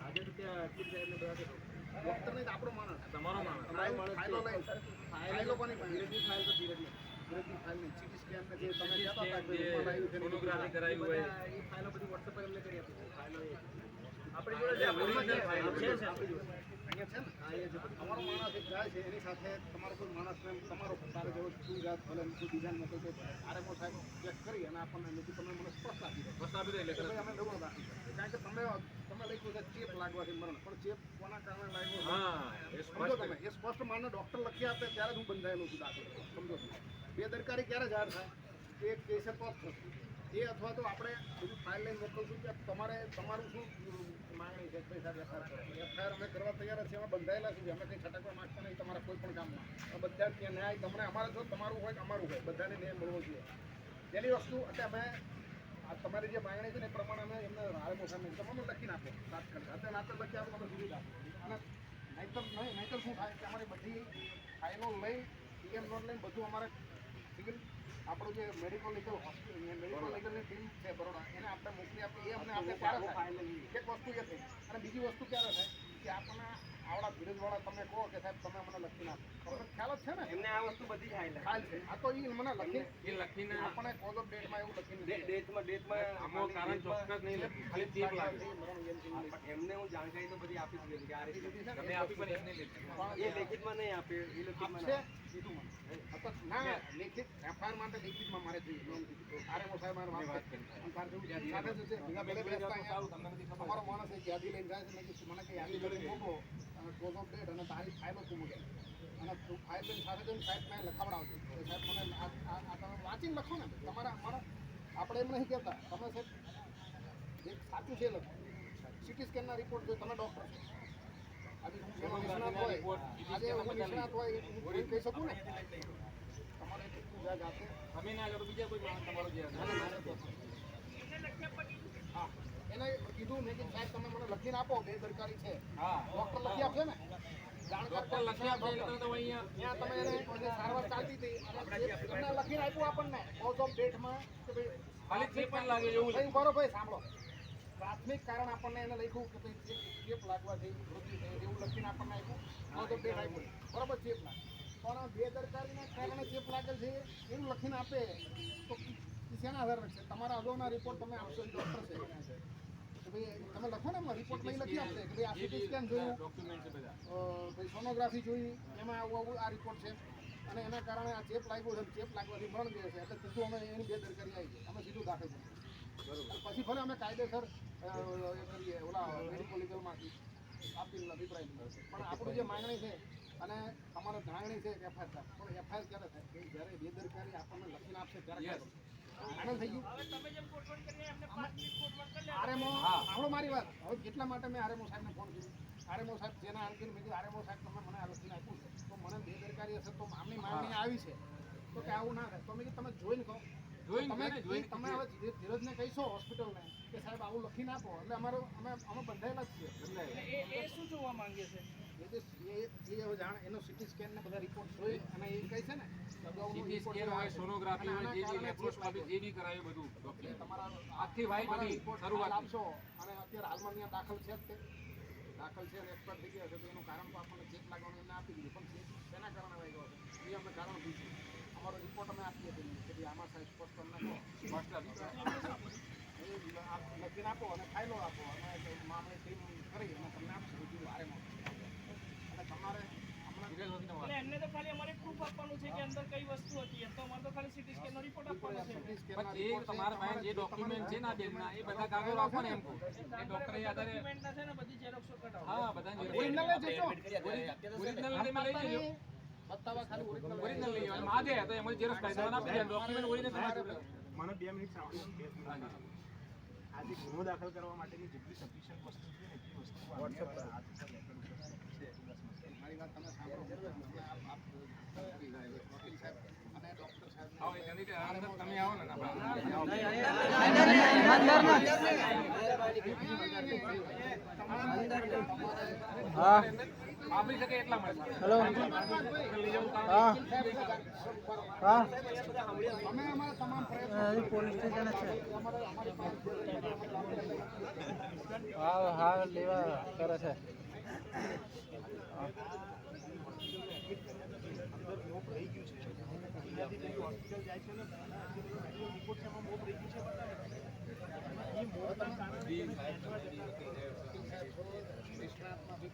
આજે તો ત્યાં ડોક્ટર નહીં આપણો માણસ તમારો માણસ. ફાઇલો છે. લઈને ફાઇલો કોની? ફાઇલ તો ધીરજની. ફાઇલ નહીં ને જે તમે કહેતા હતા બધું. sonography કરાયું હોય. એ ફાઇલો બધી WhatsApp પર એમને કરી આપી. ફાઇલો આપણી જોડે ફાઇલો છે આપણી જોડે. છે ને? હા, એ છે માણસ એક જાય છે એની સાથે તમારો કોઈ માણસ તમારો તારે જેવો શું જાત ભલે કોઈ બીજાને મોકલ દે આરએમઓ સાહેબ ચેક કરી અને આપણને નથી તમે મને સ્પષ્ટ આપી દો. સ્પષ્ટ આપી દે એટલે અમે દવા રાખી કારણ કે તમે તમે લખ્યું છે ચેપ લાગવાથી મરણ. પણ ચેપ કોના કારણે લાગ્યો હા, એ સમજો સ્પષ્ટ તમે. એ સ્પષ્ટ માનને ડોક્ટર લખી આપે ત્યારે જ હું બંધાયેલો છું દાખલ. સમજો તમે. બેદરકારી ક્યારે જાહેર થાય? એ કેસે તો જ થશે એ અથવા તો આપણે બધું ફાઇલ લઈને મોકલશું કે તમારે તમારું શું માંગણી છે? સાહેબ એફઆઈઆર કરો એફઆઈઆર અમે કરવા તૈયાર છીએ, અમે બંધાયેલા છીએ. અમે કંઈ છટકવા માંગતા નહીં, તમારા કોઈ પણ કામમાં. બધા જ ન્યાય, તમને અમારે જો તમારું હોય કે અમારું હોય, બધાને ન્યાય મળવો જોઈએ. તેની વસ્તુ, એટલે અમે આ તમારી જે માંગણી છે ને એ પ્રમાણે અમે એમને હારે સામે નહીં તમે લખીને આપો તાત્કાલિક અત્યારે નાતર લખી આપો તમે સુધી આપો અને નહીતર નહીં નહીતર શું થાય? કે અમારી બધી ફાઇલો લઈ પીએમ નોટ લઈને બધું અમારે સિવિલ આપણું જે મેડિકલ લીગલ હોસ્પિટલ મેડિકલ લીગલની ટીમ છે બરોડા. એને આપણે મોકલી આપી એ આપણે થાય. એક વસ્તુ એ થઈ અને બીજી વસ્તુ ક્યારે થાય? કે આપણને આવડા ધીરજવાળા તમે કહો કે સાહેબ તમે મને લખી નાખો. તમને ખ્યાલ જ છે ને? એમને આ વસ્તુ બધી ખ્યાલ છે. આ તો એ મને લખી એ લખીને આપણે કોઝ ઓફ ડેટમાં એવું લખીને. ડેટમાં ડેટમાં આમાં કારણ ચોક્કસ નહીં લખી. ખાલી ચેક લાગે. એમને હું જાણકારી તો બધી આપી દીધી કે આ રીતે તમે આપી પણ એમને લેતી. એ લેખિતમાં નહીં આપે એ લેખિતમાં કીધું મને. ના લેખિત એફઆઈઆર માટે લેખિતમાં મારે જોઈએ. આરએમઓ સાહેબ મારે વાત કરી. અને તાર જેવું સાથે જ છે. અમારો માણસ એક યાદી લઈને જાય છે મને કે યાદી લઈને મોકલો ક્લોઝ ઓફ ડેટ અને તારી ફાઇલો તું મૂકે અને તું ફાઇલ લઈને સાથે જઈને સાહેબ ને લખાવડાવજો. કે સાહેબ મને આ તમે વાંચીને લખો ને. તમારા અમારા આપણે એમ નહીં કહેતા. તમે સાહેબ જે સાચું છે લખો. સિટી સ્કેનના રિપોર્ટ જો તમે ડૉક્ટર છો. આજે હું નિષ્ણાત હોય આજે હું નિષ્ણાત હોય હું કહી શકું ને? તમારે અમે જાતે ના કરો બીજા કોઈ માણસ તમારો જે હા. એને કીધું મેં કે સાહેબ તમે મને આપો બેદરકારી છે. ડોક્ટર લખી આપશે ને? ડોક્ટર લખી આપશે અહીંયા તમે એને એને સારવાર ચાલતી હતી તમને લખીને આપ્યું આપણને કોઝ ઓફ ડેટમાં કે ભાઈ ખાલી ચેપ જ લાગે એવું ભાઈ બરો ભાઈ સાંભળો. પ્રાથમિક કારણ આપણને એને લખ્યું કે ભાઈ ચેપ લાગવા લાગવાથી વૃદ્ધિ થઈ એવું લખીને આપણને આપ્યું. કોઝ ઓફ ડેટ આપ્યું. બરોબર ચેપ લાગે. પણ બેદરકારીના કારણે ચેપ લાગેલ છે એવું લખીને આપે. તો શેના આધાર છે? તમારા અગાઉના રિપોર્ટ તમે આપશો ડૉક્ટર છે. કે ભાઈ તમે લખો ને એમાં રિપોર્ટ નહીં લખી આપશે કે ભાઈ આ સીટી સ્કેન જોયું. ભાઈ સોનોગ્રાફી જોઈ એમાં આવું આવું આ રિપોર્ટ છે. અને એના કારણે આ ચેપ લાગ્યો છે ચેપ લાગવાથી મરણ ગયો છે. એટલે સીધું અમે એની બેદરકારી આવી ગઈ. અમે સીધું દાખલ કરીએ પછી ભલે અમે કાયદેસર એ કરીએ ઓલા મેડિકલ લીગલમાંથી આપીને અભિપ્રાય. પણ આપણું જે માંગણી છે અને અમારે માંગણી છે એફઆઈઆર પણ એફઆઈઆર ક્યારે થાય? જ્યારે બેદરકારી આપણને લખીને આપશે ત્યારે Yes. થઈ ગયું. આરએમઓ સાંભળો મારી વાત. હવે કેટલા માટે મેં આરએમઓ સાહેબને ફોન કર્યો? આરએમઓ સાહેબ જેના અંતિમ મેં કીધું આરએમઓ સાહેબ તમે મને આ લખીને આપ્યું છે. તો મને બેદરકારી હશે તો આમની માંગણી આવી છે. તો કે આવું ના થાય. તો મેં કીધું તમે જોઈને કહો જોઈને તમે તમે હવે ધીરજ- ધીરજને કહીશો હોસ્પિટલને કે સાહેબ આવું લખીને આપો. એટલે અમારો અમે અમે બંધાયેલા જ છીએ. એ માંગે એ એ જાણે એનો સિટી સ્કેન ને બધા રિપોર્ટ જોઈ અને એ કહે છે ને સીટી report સ્કેન હોય સોનોગ્રાફી હોય જે આના લેપ્રોસ્કોપી જે બી કરાયું બધું એટલે તમારા આખી વાઈ તમારા શરૂઆત. આપશો. અને અત્યારે હાલમાં ત્યાં દાખલ છે જ તે. દાખલ છે એક્સપર્ટ થઈ ગયા છે તો એનું કારણ તો આપણને ચેક લાગવાનું એમને આપી દીધું. પણ ચેક શેના કારણે વાગ્યો છે? એ અમે કારણ પૂછ્યું. અમારો રિપોર્ટ અમે આપીએ છીએ. કે ભાઈ આમાં સાહેબ સ્પષ્ટ અમને કહો લખીને આપો અને ફાઇલો આપો. અને મામલે ટીમ કરી અને તમને આપશે. બીજું હમણાં એટલે એમને તો ખાલી અમારે proof આપવાનું છે કે અંદર કઈ વસ્તુ હતી. એમ તો અમારે તો ખાલી CT scan નો report આપવાનો છે. પણ જે તમારા પાસે જે ડોક્યુમેન્ટ છે ને બેનના એ બધા કાગળો આપો ને એમ. કહું. એ ડોક્ટરે આધારે Document છે ને બધી xeroxો કઢાવો. હા બધા Original જજો. ઓરિજિનલ તમે લઈ લેજો બતાવવા ખાલી ઓરિજિનલ લઈ લેજો માગે તો એમાં જેરોક્સ કાઢી દેવાના આપી દેજો ડોક્યુમેન્ટ ઓરિજિનલ મને બે મિનિટ સાંભળો. આજે ગુનો દાખલ કરવા માટેની જેટલી સફિશિયન્ટ વસ્તુ છે ને એટલી વસ્તુ વોટ્સએપ પર. મારી વાત તમે સાંભળો. આપ- આપ વકીલ સાહેબ અને ડોક્ટર સાહેબ આવો એ જલ્દી અંદર તમે આવો ને હા. વાપરી શકે એટલા માટે હેલો. હા. હા. અમે અમારા તમામ પ્રયત્નો પોલીસ સ્ટેશન છે. હા હા લેવા કરે છે એમને આ ખાલી પણ એમને હું તમને હું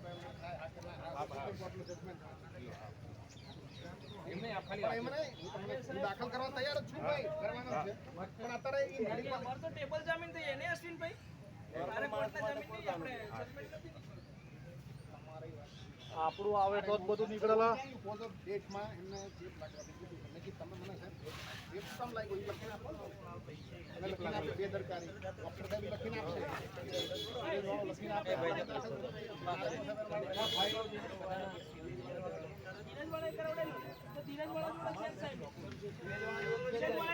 દાખલ કરવા તૈયાર જ છું ભાઈ. કરવાનો છે. પણ અત્યારે એ મેડિકલ તો ટેબલ જામીન થઈ એને તારે કોર્ટના જામીન નહીં આપણે judgment નથી. આપણું આવે તો બધું નીકળેલા. ડેટમાં એમને ચેપ લાગવા તમે મને સાહેબ ચેપ લાગ્યો એ લખીને આપો અને લખીને આપે બેદરકારી. ડૉક્ટર સાહેબ લખીને આપશે. લખીને આપે ધીરજવાળા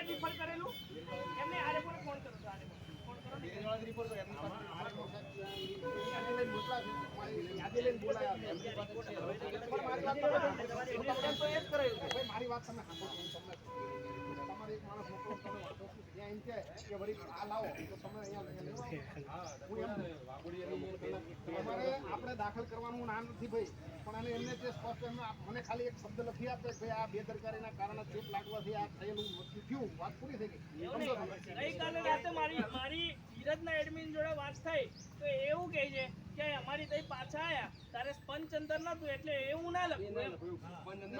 refer કરેલું? એમને આ રિપોર્ટ ફોન કરો. ફોન કરો ને. આપણે દાખલ કરવાનું નામ નથી ભાઈ પણ અને એમને જે સ્પષ્ટ એમને મને ખાલી એક શબ્દ લખી આપે કે આ બેદરકારીના કારણે ચેપ લાગવાથી આ થયેલું મૃત્યુ થયું વાત પૂરી થઈ ગઈ રાતે મારી મારી ધીરજના એડમિન જોડે વાત થઈ. તો એવું કહે છે કે અમારી તઈ પાછા આયા. તારે સ્પંચ અંદર નતું એટલે એવું ના લખ્યું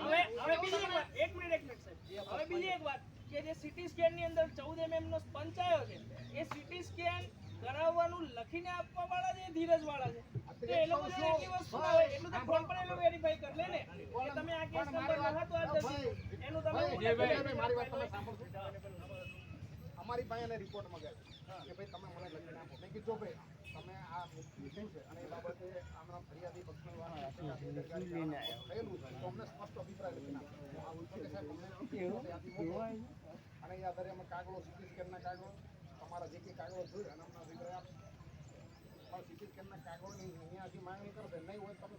હવે હવે બીજી એક વાત એક મિનિટ એક મિનિટ સાહેબ. હવે બીજી એક વાત કે જે સીટી સ્કેનની અંદર ચૌદ એમએમ નો સ્પંચ આવ્યો છે એ સીટી સ્કેન કરાવવાનું લખીને આપવા વાળા જે ધીરજ વાળા છે? એ લોકો એટલી વસ્તુ આવે એટલું તો ફોન પર એ વેરીફાઈ કરી લે ને. તમે આ કેસ નંબર આ એનું તમે. મારી વાત તમે સાંભળશો અમારી પાસે એને રિપોર્ટ મગાવ્યો કે ભાઈ તમે મને લખીને આપો મેં કીધું જો ભાઈ તમે આ મિટિંગ છે અને એ બાબતે આમના ફરિયાદી પક્ષના થયેલું છે. તો અમને સ્પષ્ટ અભિપ્રાય લખી મોકલો. અને એ આધારે અમે કાગળો સિટી સ્કેનના કાગળો તમારા જે કંઈ કાગળો જોઈએ અને અમને અભિપ્રાય આપશે. પણ સિટી સ્કેનના કાગળોની અહીંયા હજી માંગણી કરશે. નહીં હોય તમે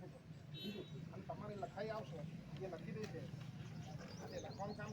અને તમારે લખાઈ આવશે. એ લખી દેશે. અને લખવાનું કામ